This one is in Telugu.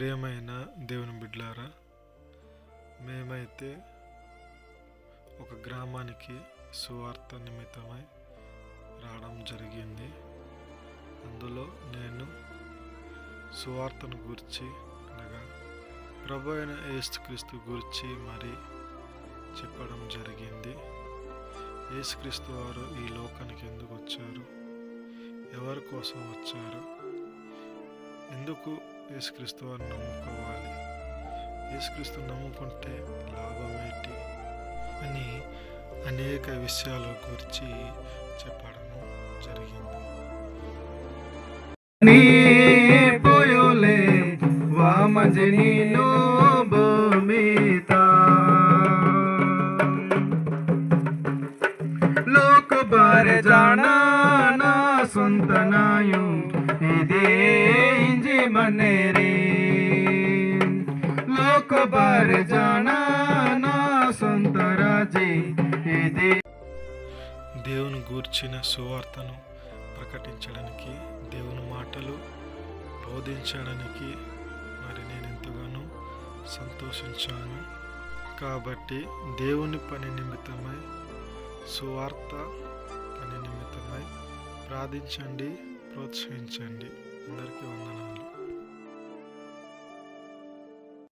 ప్రియమైన దేవుని బిడ్లారా మేమైతే ఒక గ్రామానికి సువార్త నిమిత్తమై రావడం జరిగింది. అందులో నేను సువార్తను గురించి అనగా ప్రభు అయిన ఏసుక్రీస్తు గురించి మరి చెప్పడం జరిగింది. ఏసుక్రీస్తు వారు ఈ లోకానికి ఎందుకు వచ్చారు? ఎవరి కోసం వచ్చారు? ఎందుకు యేసుక్రీస్తు అని నమ్ముకోవాలి. యేసుక్రీస్తు నమ్ముకుంటే లాభమేటి అని అనేక విషయాల గురించి చెప్పడం జరిగింది. जाना సొంత రాజే ఇదే. దేవుని గూర్చిన సువార్తను ప్రకటించడానికి దేవుని మాటలు బోధించడానికి మరి నేను ఎంతగానో సంతోషించాను. కాబట్టి దేవుని పని నిమిత్తమై సువార్త ప్రార్థించండి ప్రోత్సహించండి. అందరికీ వందనాలు.